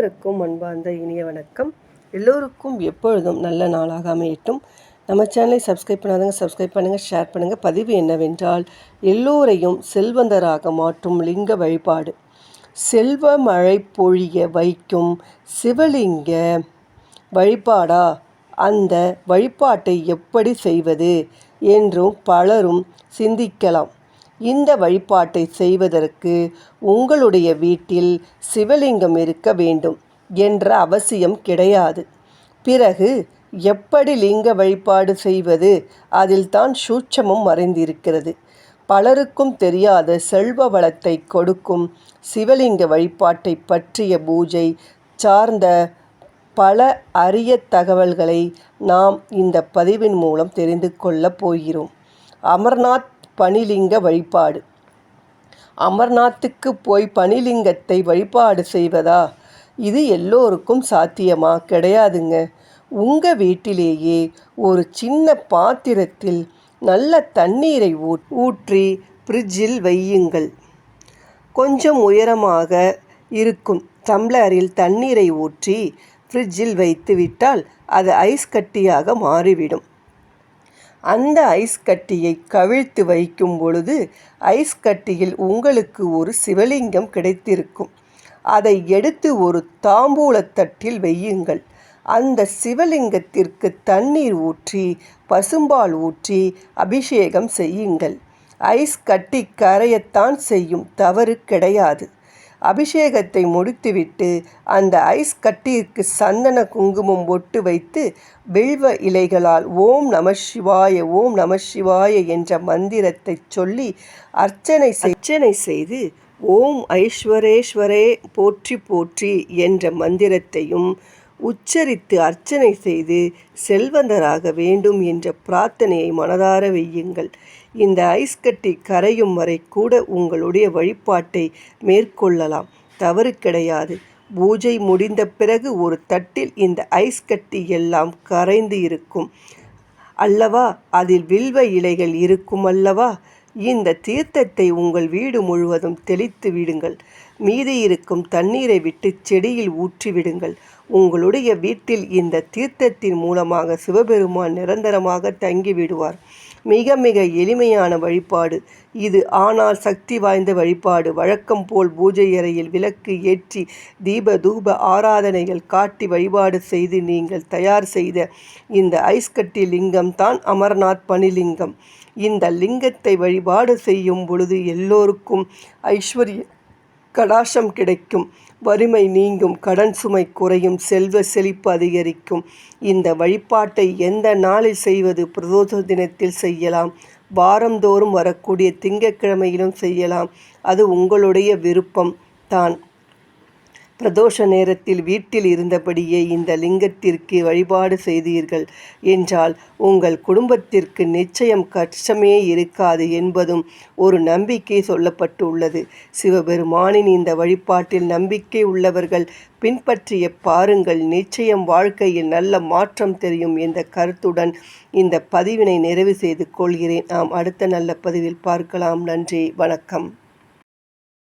அனைவருக்கும் அன்பார்ந்த இனிய வணக்கம். எல்லோருக்கும் எப்பொழுதும் நல்ல நாளாக அமையட்டும். நம்ம சேனலை சப்ஸ்கிரைப் பண்ணாதவங்க சப்ஸ்கிரைப் பண்ணுங்கள் ஷேர் பண்ணுங்கள் பதிவு என்னவென்றால் எல்லோரையும் செல்வந்தராக மாற்றும் லிங்க வழிபாடு. செல்வ மழை பொழிய வைக்கும் சிவலிங்க வழிபாடா? அந்த வழிபாட்டை எப்படி செய்வது? என்றும் பலரும் சிந்திக்கலாம். இந்த வழிபாட்டை செய்வதற்கு உங்களுடைய வீட்டில் சிவலிங்கம் இருக்க வேண்டும் என்ற அவசியம் கிடையாது. பிறகு எப்படி லிங்க வழிபாடு செய்வது அதில் தான் சூட்சமும் மறைந்திருக்கிறது. பலருக்கும் தெரியாத செல்வ வளத்தை கொடுக்கும் சிவலிங்க வழிபாட்டை பற்றிய பூஜை சார்ந்த பல அரிய தகவல்களை நாம் இந்த பதிவின் மூலம் தெரிந்து கொள்ளப் போகிறோம். அமர்நாத் பனிலிங்க வழிபாடு. அமர்நாத்துக்கு போய் பனிலிங்கத்தை வழிபாடு செய்வதா? இது எல்லோருக்கும் சாத்தியமா? கிடையாதுங்க. உங்கள் வீட்டிலேயே ஒரு சின்ன பாத்திரத்தில் நல்ல தண்ணீரை ஊற்றி ஃப்ரிட்ஜில் வையுங்கள். கொஞ்சம் உயரமாக இருக்கும். டம்ளரில் தண்ணீரை ஊற்றி ஃப்ரிட்ஜில் வைத்து விட்டால் அது ஐஸ் கட்டியாக மாறிவிடும். அந்த ஐஸ் கட்டியை கவிழ்த்து வைக்கும் பொழுது ஐஸ் கட்டியில் உங்களுக்கு ஒரு சிவலிங்கம் கிடைத்திருக்கும். அதை எடுத்து ஒரு தாம்பூலத்தட்டில் வையுங்கள். அந்த சிவலிங்கத்திற்கு தண்ணீர் ஊற்றி பசும்பால் ஊற்றி அபிஷேகம் செய்யுங்கள். ஐஸ் கட்டி கரையத்தான் செய்யும் தவறு கிடையாது. அபிஷேகத்தை முடித்துவிட்டு அந்த ஐஸ் கட்டிற்கு சந்தன குங்குமம் ஒட்டு வைத்து வில்வ இலைகளால் ஓம் நம சிவாய ஓம் நம சிவாய என்ற மந்திரத்தை சொல்லி அர்ச்சனை அர்ச்சனை செய்து ஓம் ஐஸ்வரேஸ்வரே போற்றி போற்றி என்ற மந்திரத்தையும் உச்சரித்து அர்ச்சனை செய்து செல்வந்தராக வேண்டும் என்ற பிரார்த்தனையை மனதார வையுங்கள். இந்த ஐஸ் கட்டி கரையும் வரை கூட உங்களுடைய வழிபாட்டை மேற்கொள்ளலாம். தவறு கிடையாது. பூஜை முடிந்த பிறகு ஒரு தட்டில் இந்த ஐஸ் கட்டி எல்லாம் கரைந்து இருக்கும். அல்லவா? அதில் வில்வ இலைகள் இருக்கும் அல்லவா? இந்த தீர்த்தத்தை உங்கள் வீடு முழுவதும் தெளித்து விடுங்கள். மீதி இருக்கும் தண்ணீரை விட்டு செடியில் ஊற்றிவிடுங்கள். உங்களுடைய வீட்டில் இந்த தீர்த்தத்தின் மூலமாக சிவபெருமான் நிரந்தரமாக தங்கி விடுவார் மிக மிக எளிமையான வழிபாடு. இது ஆனால் சக்தி வாய்ந்த வழிபாடு. வழக்கம் போல் பூஜை அறையில் விளக்கு ஏற்றி தீப தூப ஆராதனைகள் காட்டி வழிபாடு செய்து நீங்கள் தயார் செய்த இந்த ஐஸ்கட்டி லிங்கம் தான் அமர்நாத் பனிலிங்கம் இந்த லிங்கத்தை வழிபாடு செய்யும் பொழுது எல்லோருக்கும் ஐஸ்வர்ய கடாசம் கிடைக்கும். வறுமை நீங்கும். கடன் சுமை குறையும். செல்வ செழிப்பு அதிகரிக்கும். இந்த வழிபாட்டை எந்த நாளில் செய்வது? பிரதோஷ தினத்தில் செய்யலாம். வாரந்தோறும் வரக்கூடிய திங்கட்கிழமையிலும் செய்யலாம். அது உங்களுடைய விருப்பம் தான். பிரதோஷ நேரத்தில் வீட்டில் இருந்தபடியே இந்த லிங்கத்திற்கு வழிபாடு செய்தீர்கள் என்றால் உங்கள் குடும்பத்திற்கு நிச்சயம் கஷ்டமே இருக்காது என்பதும் ஒரு நம்பிக்கை சொல்லப்பட்டுள்ளது. சிவபெருமானின் இந்த வழிபாட்டில் நம்பிக்கை உள்ளவர்கள் பின்பற்றிய பாருங்கள் நிச்சயம் வாழ்க்கையில் நல்ல மாற்றம் தெரியும் என்ற கருத்துடன் இந்த பதிவினை நிறைவு செய்து கொள்கிறேன். நாம் அடுத்த நல்ல பதிவில் பார்க்கலாம். நன்றி வணக்கம்.